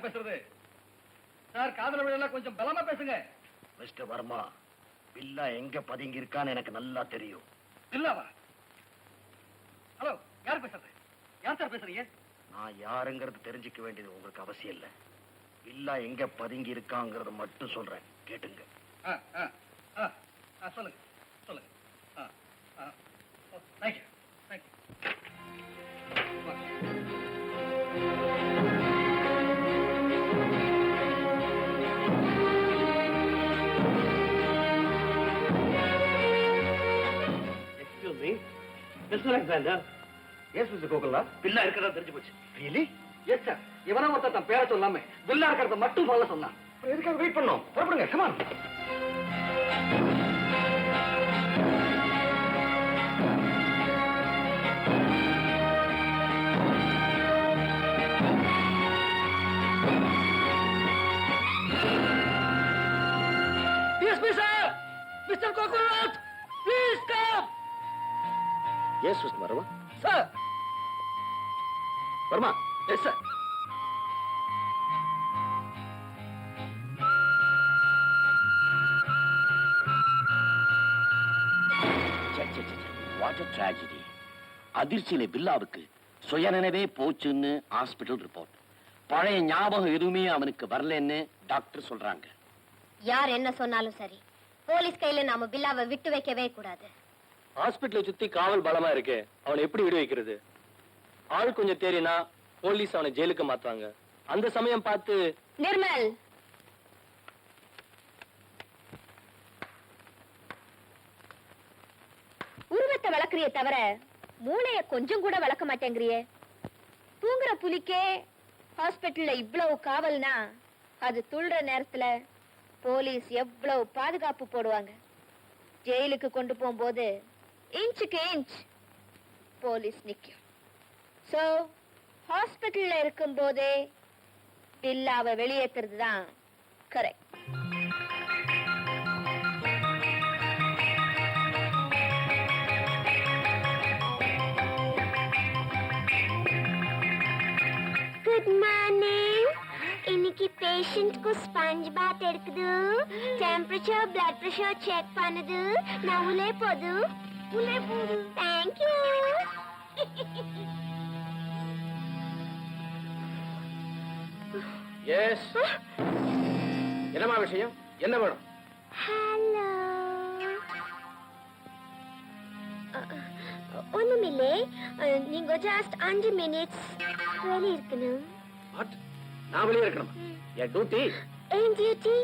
யார் பேசுறது? சார் காதல விழலாம் கொஞ்சம் பலமா பேசுங்க. மிஸ்டர் வர்மா பில்லா எங்க பதுங்கி இருக்கான்னு எனக்கு நல்லா தெரியும். இல்லாவா ஹலோ யார் பேசுறது? யார் சார் பேசுறீங்க? நான் யாருங்கிறது தெரிஞ்சுக்க வேண்டியது உங்களுக்கு அவசியம் இல்ல. பில்லா எங்க பதுங்கி இருக்காங்கிறத மட்டும் சொல்றேன். கேட்டுங்க. சொல்லுங்க. எஸ் மிஸ்டர் கோகுலா பில்லா இருக்கிறதா தெரிஞ்சு போச்சு. ரியலி எஸ் சார் இவனா ஒருத்தன் தன் பேரை சொல்லாம பில்லா இருக்கிறத மட்டும் சொல்ல சொன்னான். எதுக்காக வெயிட் பண்ணோம்? புறப்படுங்க. Come on mister Gokulnath yes mister Varma sir. Varma? Yes sir. What அதிர்ச்சியில பில்லாவுக்கு சுயநினைவே போச்சுன்னு ஹாஸ்பிடல் ரிப்போர்ட் பழைய ஞாபகம் எதுவுமே அவனுக்கு வரலன்னு டாக்டர் சொல்றாங்க. யார் என்ன சொன்னாலும் சரி. போலீஸ் கையில நாம பில்லாவை விட்டு வைக்கவே கூடாது. ஹாஸ்பிட்டலை சுத்தி காவல் பலமா இருக்கு. அவனை எப்படி விடுவிக்கிறது ஆள் கொஞ்சம் தேறினா போலீஸ் அவனை ஜெயிலுக்கு மாத்துவாங்க. அந்த சமயம் பார்த்து நிர்மல்! உருவத்தை வளர்க்கறிய தவிர மூளைய கொஞ்சம் கூட வளர்க்க மாட்டேங்கிறியே. தூங்குற புலிக்கே ஹாஸ்பிட்டல்ல இவ்வளவு காவல்னா அது துள்ளுற நேரத்துல போலீஸ் எவ்வளவு பாதுகாப்பு போடுவாங்க. ஜெயிலுக்கு கொண்டு போகும்போது இன்ச்சுக்கு இன்ச் போலீஸ் நிக்கும் சோ ஹாஸ்பிட்டல்ல இருக்கும்போதே பில்லாவை வெளியேத்துறது தான் கரெக்ட் குட் மார்னிங் இன்னைக்கு பேஷண்ட்க்கு ஸ்பஞ்ச் பாத் எடுக்குது டெம்பரேச்சர் பிளட் பிரஷர் செக் பண்ணுது நான் உள்ளே போது உள்ளே போது தேங்க் யூ எஸ் என்னமா விஷயம்? என்ன வேணும்? ஹலோ ஒண்ணுமில்லே. நீங்க ஜஸ்ட் அஞ்சு மினிட்ஸ் வெளியே இருக்கணும். நான் வெளியே இருக்கணும்? என் டியூட்டி ஏன் டியூட்டி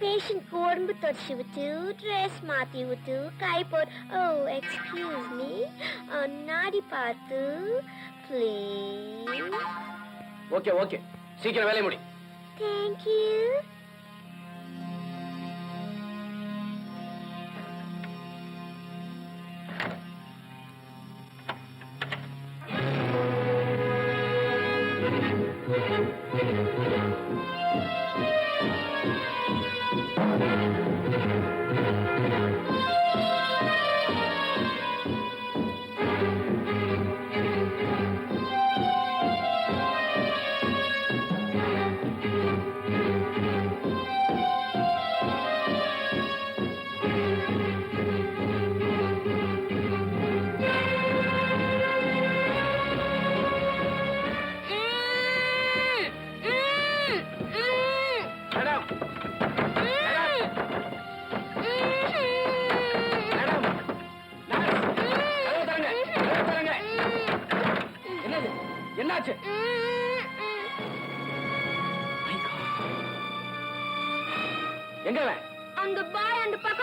பேஷண்ட் உடம்பு தொடச்சி விட்டு ட்ரெஸ் மாத்தி விட்டு கை போட் ஓ எக்ஸ்கியூஸ் மீ நாடி பார்த்து ப்ளீஸ் ஓகே ஓகே சீக்கிரம் வேலையை முடி. தேங்க்யூ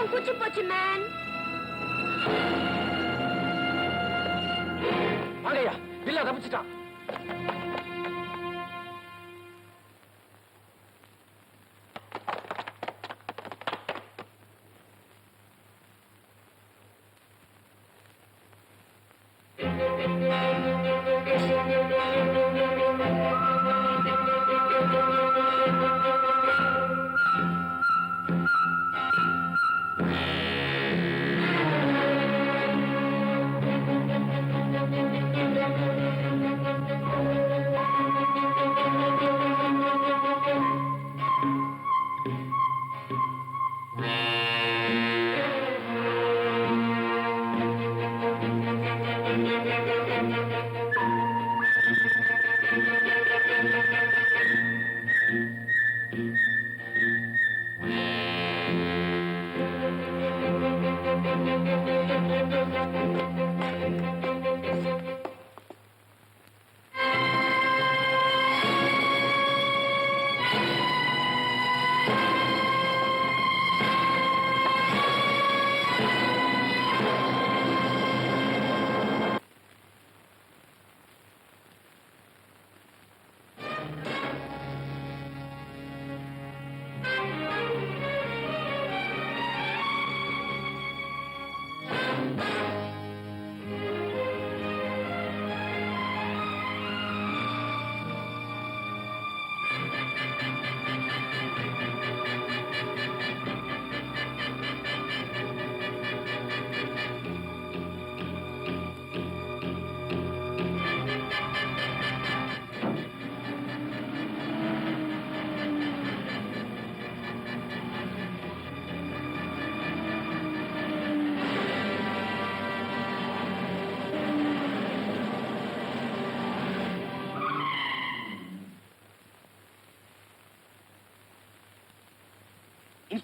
பாய் அந்த குச்சி போச்சு மேன் வாங்கய்யா பில்லா தப்பிச்சிட்டான்.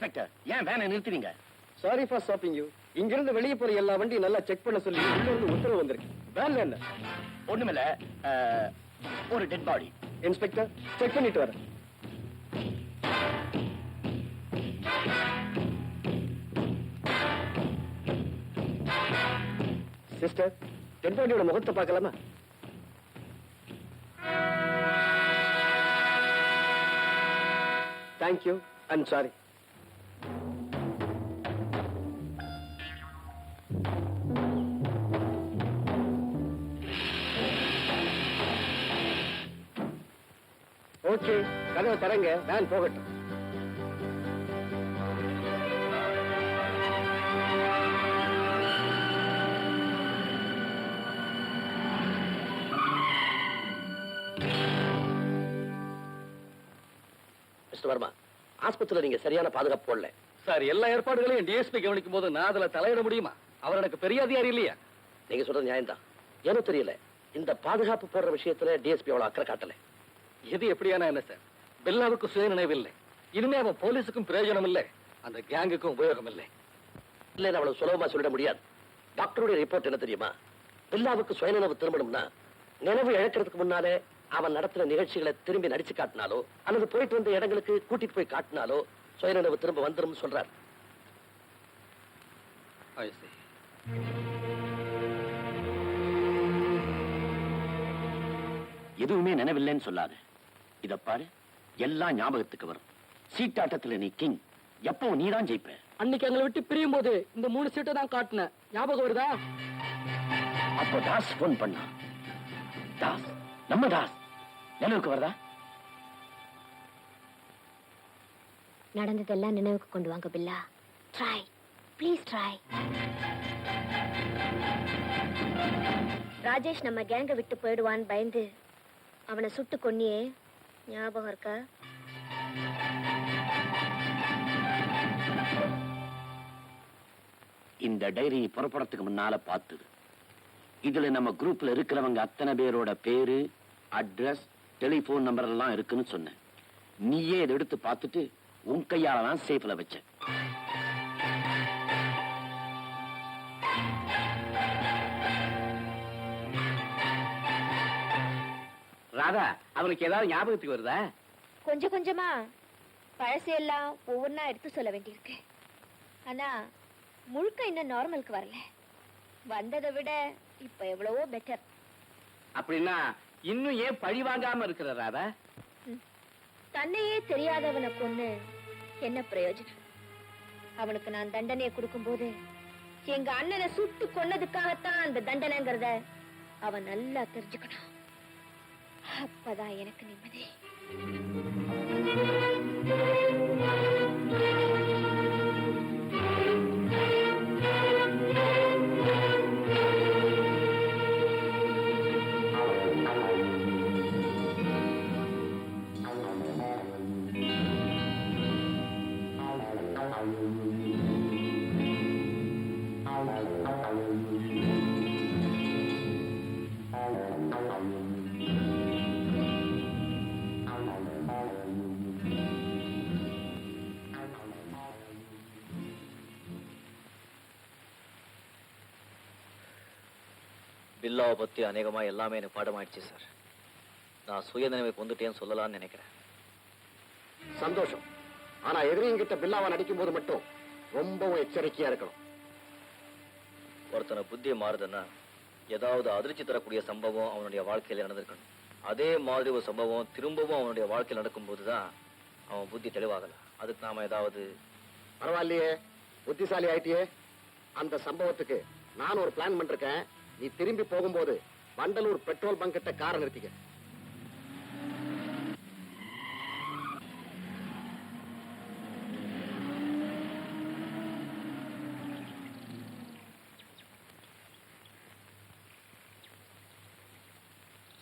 இன்ஸ்பெக்டர் ஏன் வேனை நிறுத்துறீங்க சாரி ஃபார் ஸ்டாப்பிங் யூ இங்கிருந்து வெளியே போற எல்லா வண்டியும் நல்லா செக் பண்ண சொல்லி உள்ள இருந்து உத்தரவு வந்திருக்கு. வேன்ல என்ன? ஒண்ணுமில்ல ஒரு டெட் பாடி இன்ஸ்பெக்டர் செக் பண்ணிட்டு வரேன். சிஸ்டர் டெட் பாடியோட முகத்தை பார்க்கலாமா? தேங்க்யூ அண்ட் சாரி ஓகே கதவை தரங்க வேன் போகட்டும். மிஸ்டர் வர்மா ஆஸ்பத்திரியில நீங்க சரியான பாதுகாப்பு போடல. சார் எல்லா ஏற்பாடுகளையும் டிஎஸ்பி கவனிக்கும் போது நான் அதுல தலையிட முடியுமா? அவர் எனக்கு பெரிய அதிகாரி இல்லையா? நீங்க சொல்றது நியாயம்தான். ஏனோ தெரியல இந்த பாதுகாப்பு போடுற விஷயத்துல டிஎஸ்பி அவ்வளவு அக்கறை காட்டல. எது எப்படியானா என்ன சார்? பில்லாவுக்கு சுய நினைவில்லை. இனிமே அவன் போலீஸுக்கும் பிரயோஜனம் இல்லை அந்த கேங்குக்கும் உபயோகம் இல்லை இல்ல அவ்வளவு சுலபமா சொல்லிட முடியாது. டாக்டருடைய ரிப்போர்ட் என்ன தெரியுமா? பில்லாவுக்கு சுயநினைவு திரும்பணும்னா நினைவு இழக்கிறதுக்கு முன்னாலே அவன் நடத்தின நிகழ்ச்சிகளை திரும்பி நடிச்சு காட்டினாலோ அல்லது போயிட்டு வந்த இடங்களுக்கு கூட்டிட்டு போய் காட்டினாலோ சுயநினைவு திரும்ப வந்துரும் சொல்றாரு. எதுவுமே நினைவில்லைன்னு சொல்லாத. இத பாரு எல்லாம் ஞாபகத்துக்கு வரும். சீட்டாட்டத்துல நீ கிங் எப்போ நீதான் ஜெயிப்ப. அன்னைக்கு எங்களை விட்டு பிரியும் போது இந்த மூணு சீட்டை தான் காட்டினேன் ஞாபகம் வருதா? அப்போ தாஸ் போன் பண்ணா. தாஸ் நம்ம தாஸ் நினைவுக்கு வருதா? நடந்ததெல்லாம் நினைவுக்கு கொண்டு வாங்க Billa. Try please try Rajesh நம்ம கேங்க விட்டு போயிடுவான்னு பயந்து அவனை சுட்டு கொன்னியே. ஞாபகம் இருக்கா? இந்த டைரி புறப்படத்துக்கு முன்னால பார்த்தது. இதுல நம்ம குரூப்ல இருக்கிறவங்க அத்தனை பேரோட பேரு அட்ரஸ் டெலிபோன் நம்பர் எல்லாம் இருக்குன்னு சொன்னேன். நீயே இதை எடுத்து பார்த்துட்டு உன் கையால தான் சேஃப்ல வச்ச. ராதா அவனுக்கு ஏதாவது ஞாபகத்துக்கு வருதா? கொஞ்சம் கொஞ்சமா பழசையெல்லாம் ஒவ்வொன்றா எடுத்து சொல்ல வேண்டியிருக்கு. ஆனா முழுக்க இன்னும் நார்மலுக்கு வரல. வந்ததை விட இப்ப எவ்வளவோ பெட்டர் அப்படின்னா இன்னும் ஏன் பழி வாங்காம இருக்கிற ராதா? தன்னையே தெரியாதவனை கொன்னு என்ன பிரயோஜனம்? அவனுக்கு நான் தண்டனையை கொடுக்கும்போது எங்க அண்ணனை சுட்டு கொன்னதுக்காகத்தான் அந்த தண்டனைங்கிறத அவன் நல்லா தெரிஞ்சுக்கணும். அப்பதான் எனக்கு நிம்மதி. பில்லாவை பத்தி அநேகமா எல்லாமே எனக்கு பாடமாயிடுச்சு சார். நான் சுயநினைவை கொண்டுட்டேன்னு சொல்லலாம்னு நினைக்கிறேன். சந்தோஷம். ஆனா எதிரிங்கிட்ட பில்லாவா நடிக்கும் போது மட்டும் ரொம்பவும் எச்சரிக்கையா இருக்கணும். ஒருத்தனை புத்தி மாறுதுன்னா ஏதாவது அதிர்ச்சி தரக்கூடிய சம்பவம் அவனுடைய வாழ்க்கையில நடந்திருக்கணும். அதே மாதிரி ஒரு சம்பவம் திரும்பவும் அவனுடைய வாழ்க்கையில் நடக்கும்போது தான் அவன் புத்தி தெளிவாகல. அதுக்கு நாம ஏதாவது பரவாயில்லையே. புத்திசாலி ஆயிட்டியே. அந்த சம்பவத்துக்கு நான் ஒரு பிளான் பண்ணிருக்கேன். நீ திரும்பி போகும்போது வண்டலூர் பெட்ரோல் பங்க் கிட்ட காரை நிறுத்திக்க.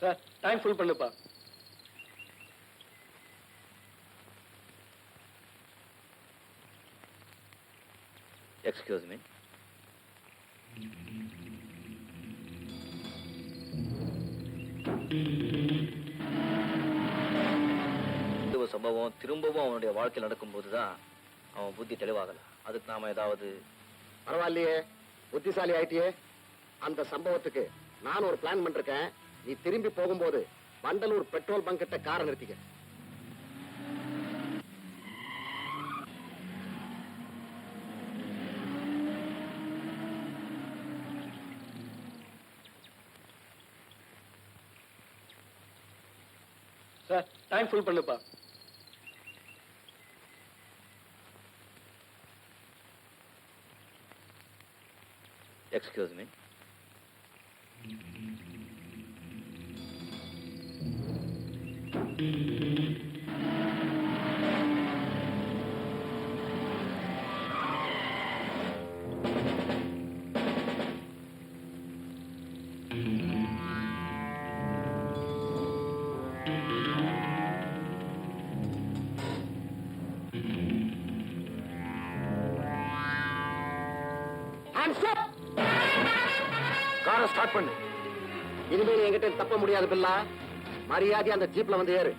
சார் டைம் ஃபுல் பண்ணுப்பா. எக்ஸ்கியூஸ் மீ சம்பவம் திரும்பவும் அவனுடைய வாழ்க்கையில் நடக்கும்போது தான் அவன் புத்தி தெளிவாகல. அதுக்கு நாம ஏதாவது பரவாயில்லையே புத்திசாலி ஆயிட்டியே. அந்த சம்பவத்துக்கு நான் ஒரு பிளான் பண்ணிருக்கேன். நீ திரும்பி போகும்போது வண்டலூர் பெட்ரோல் பங்க் கிட்ட காரை நிறுத்திக்க. சார் டைம் ஃபுல் பண்ணுப்பா. எக்ஸ்கியூஸ் மீ இனிமேல் என்கிட்ட தப்ப முடியாது பில்லா மரியாதை அந்த ஜீப்ல வந்து ஏறு.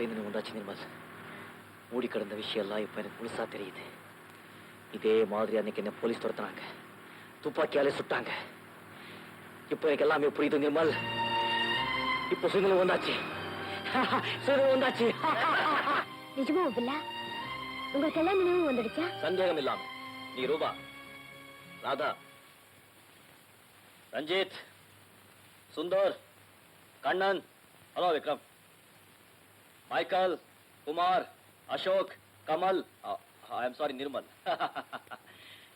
செய்து உண்டாச்சு நிர்மல் மூடி கிடந்த விஷயம் எல்லாம் இப்போ எனக்கு முழுசா தெரியுது. இதே மாதிரி அன்னைக்கு என்ன போலீஸ் துரத்துனாங்க. துப்பாக்கியாலே சுட்டாங்க. இப்போ எனக்கு எல்லாமே புரியுது நிர்மல். இப்போ சுயநலம் வந்தாச்சு. சுயநலம் வந்தாச்சு. நிஜமா பில்லா உங்களுக்கு எல்லாம் நினைவு வந்துடுச்சா? சந்தேகம் இல்லாம. நீ Rupa. Radha. Ranjith. Sundar. Kannan. Hello Vikram. Michael Kumar Ashok Kamal I am sorry Nirmal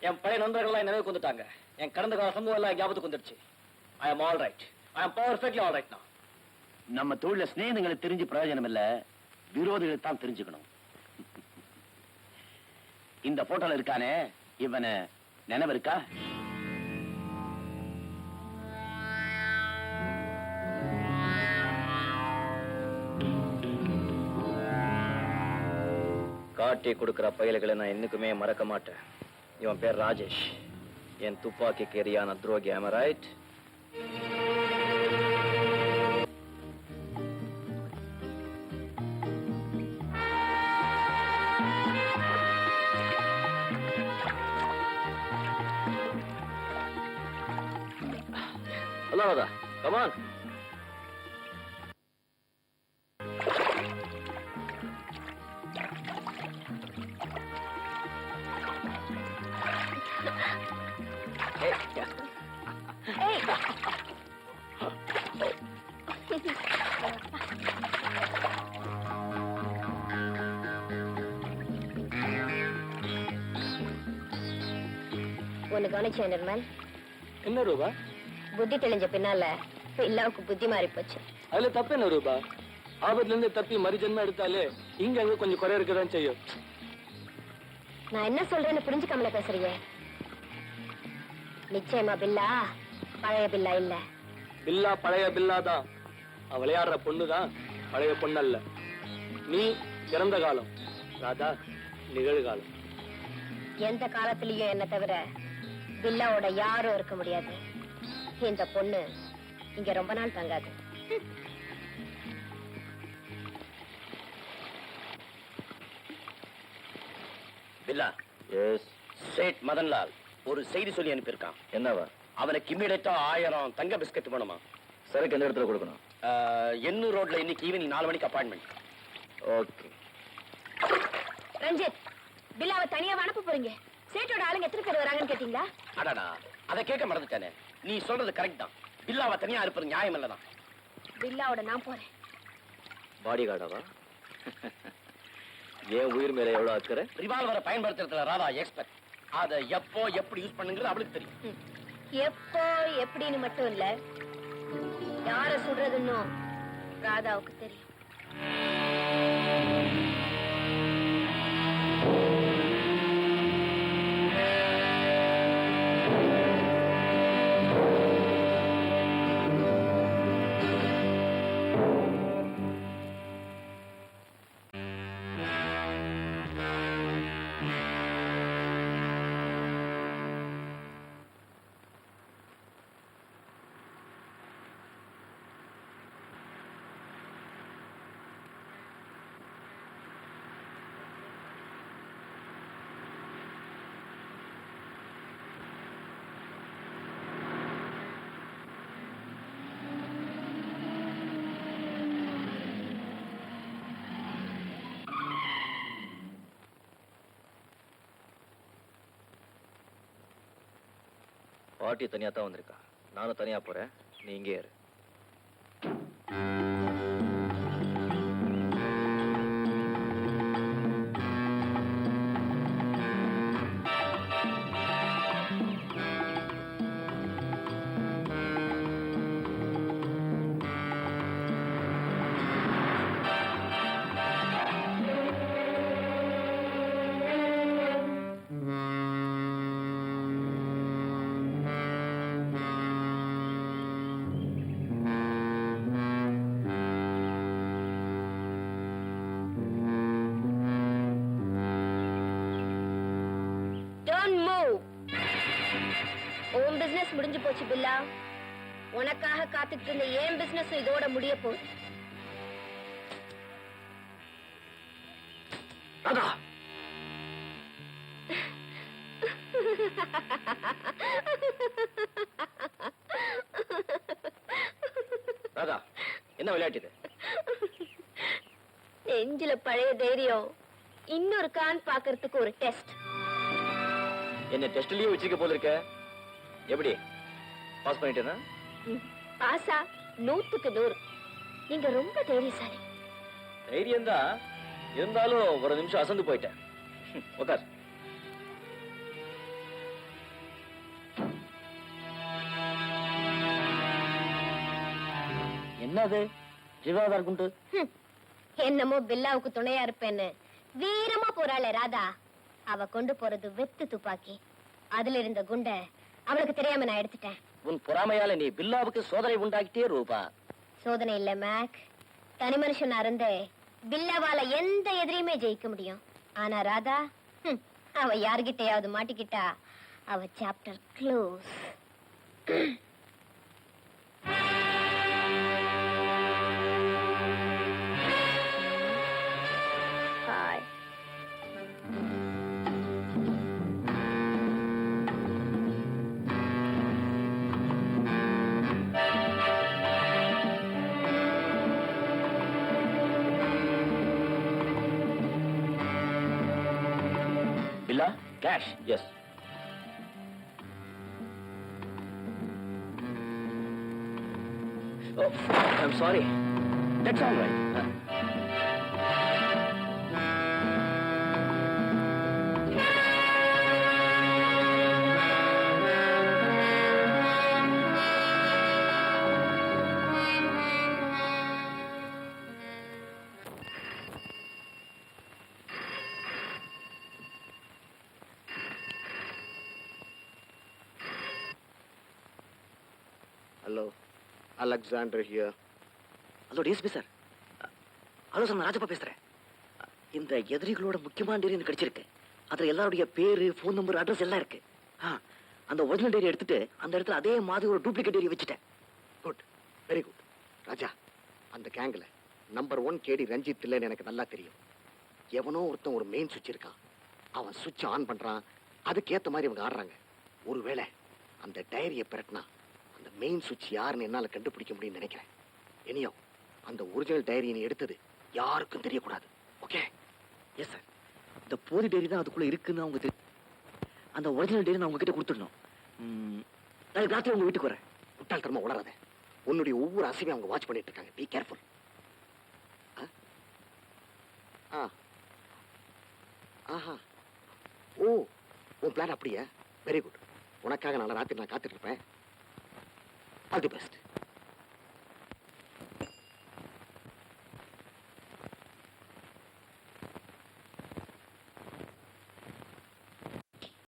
என் பழைய நண்பர்கள்லாம் நினைவுக்கு வந்துட்டாங்க. என் கடந்த கால சம்பவம் எல்லாம் ஞாபகத்துக்கு வந்துடுச்சு I am all right I am perfectly all right நான் நம்ம தொழில சிநேகங்களை தெரிஞ்சு பிரயோஜனம் இல்ல. விரோதிகளை தான் தெரிஞ்சுக்கணும். இந்த போட்டோல இருக்கானே இவனை நினைவு இருக்கா? காட்டி கொடுக்கிற பயல்களை நான் என்னைக்குமே மறக்க மாட்டேன். இவன் பேர் ராஜேஷ். என் துப்பாக்கி கேரியான துரோகி ஆம right hello Radha come on கவனிச்சேன் Nirmal என்ன ரூபா? புத்தி தெளிஞ்ச பின்னால பில்லாவுக்கு புத்தி மாறி போச்சு. அதுல தப்பு என்ன ரூபா? ஆபத்துல இருந்து தப்பி மறுஜன்மம் எடுத்தாலே இங்க அங்க கொஞ்சம் குறை இருக்கதான் செய்யும். நான் என்ன சொல்றேன்னு புரிஞ்சுக்காமல பேசுறீங்க? நிச்சயமா பில்லா பழைய பில்லா இல்ல. பில்லா பழைய பில்லா தான். அவன் விளையாடுற பொண்ணு தான் பழைய பொண்ணு அல்ல நீ இறந்த காலம் ராதா நிகழ்காலம். எந்த காலத்திலயும் என்ன தவிர பில்லாவோட யாரும் இருக்க முடியாது. இந்த பொண்ணு இங்க ரொம்ப நாள் தங்காது. பில்லா எஸ் சேட் மதன்லால் ஒரு செய்தி சொல்லி அனுப்பியிருக்கான். என்னவா? அவனுக்கு இம்மிடியட்டா ஆயிரம் தங்க பிஸ்கட் வேணுமா? சரக்கு எந்த இடத்துல கொடுக்கணும்? எண்ணூர் ரோட்ல இன்னைக்கு ஈவினிங் நாலு மணிக்கு அப்பாயின்மெண்ட் ஓகே ரஞ்சித் பில்லாவை தனியா அனுப்ப போறீங்க. சேட்டோட ஆளுங்க எத்தனை பேர் வராங்கன்னு கேட்டீங்களா? அடடா அதை கேட்க மறந்துட்டானே. நீ சொல்றது கரெக்ட் தான். பில்லாவை தனியா இருப்பது நியாயம் இல்லதான் பில்லாவோட நான் போறேன். பாடி கார்டாவா ஏன் உயிர் மேல எவ்வளவு அக்கறை? ரிவால்வரை பயன்படுத்துறதுல ராதா எக்ஸ்பர்ட் அதை எப்போ எப்படி யூஸ் பண்ணுங்கிறது அவளுக்கு தெரியும். எப்போ எப்படின்னு மட்டும் இல்ல. யார சுடுறதுன்னு ராதாவுக்கு தெரியும். பாட்டி தனியா தான் வந்திருக்கா. நானும் தனியா போறேன். நீ இங்கே இரு. பிசினஸ் முடிஞ்சு போச்சு பில்லா. உனக்காக காத்துக்கிட்டு இருந்த என் பிசினஸ் இதோட முடிய போகுது ராதா. ராதா என்ன விளையாட்டு நெஞ்சில பழைய தைரியம். இன்னொரு கான் பாக்குறதுக்கு ஒரு டெஸ்ட் என்ன டெஸ்ட்லயே வச்சிருக்க போல இருக்க? எப்படி? பாஸ் பண்ணிட்டேனா? பாசா நூத்துக்கு நூறு. நீங்க ரொம்ப தைரியசாலி. தைரியம் தான் இருந்தாலும் ஒரு நிமிஷம் அசந்து போயிட்டேன். உட்கார் என்னது? ஜீவாதார் குண்டு. என்னமோ பில்லாவுக்கு துணையா இருப்பேன்னு வீரமா போறாளே ராதா. அவ கொண்டு போறது வெத்து துப்பாக்கி. அதுல இருந்த குண்ட அவளுக்கு தெரியாம நான் எடுத்துட்டேன். உன் பொறாமையால நீ பில்லாவுக்கு சோதனை உண்டாக்கிட்டே ரூபா. சோதனை இல்ல மேக். தனி மனுஷனா இருந்தே பில்லாவால எந்த எதிரியுமே ஜெயிக்க முடியும். ஆனா ராதா அவ யாருகிட்டயாவது மாட்டிக்கிட்டா அவ chapter close Cash? Yes. Oh, I'm sorry. That's all right. Hello Alexander here hello DSP sir hello sir நான் ராஜப்பா பேசுறேன். இந்த எதிரிகளோட முக்கியமான டேரி எனக்கு கிடைச்சிருக்கு. அதுல எல்லாருடைய பேரு ஃபோன் நம்பர் அட்ரஸ் எல்லாம் இருக்கு. ஆ, அந்த ஒரிஜினல் டேரி எடுத்துட்டு அந்த இடத்துல அதே மாதிரி ஒரு டூப்ளிகேட் டேரி வச்சுட்டேன். குட் வெரி குட் ராஜா அந்த கேங்கில் நம்பர் ஒன் கேடி ரஞ்சித் இல்லைன்னு எனக்கு நல்லா தெரியும். எவனோ ஒருத்தன் ஒரு மெயின் சுவிட்ச் இருக்கான். அவன் சுவிட்ச் ஆன் பண்றான். அதுக்கேத்த மாதிரி இவங்க ஆடுறாங்க. ஒருவேளை அந்த டைரியை பிரட்டினா அந்த மெயின் சுவிட்ச் யாருன்னு என்னால் கண்டுபிடிக்க முடியும்னு நினைக்கிறேன். இனியோ அந்த ஒரிஜினல் டைரியை நீ எடுத்தது யாருக்கும் தெரியக்கூடாது. ஓகே எஸ் சார் இந்த போதி டைரி தான் அதுக்குள்ளே இருக்குன்னு அவங்க தெரியும் அந்த ஒரிஜினல் டைரி நான் உங்ககிட்ட கொடுத்துடணும். நாளைக்கு ராத்திரி உங்கள் வீட்டுக்கு வரேன். முட்டாள்தரமாக உளறாத. உன்னுடைய ஒவ்வொரு அசைவையும் அவங்க வாட்ச் பண்ணிட்டு இருக்காங்க. பி கேர்ஃபுல் ஆ. ஆஹா. ஓ உன் பிளான் அப்படியா? வெரி குட் உனக்காக நான் ராத்திரி நான் காத்துட்டு இருப்பேன். All the best.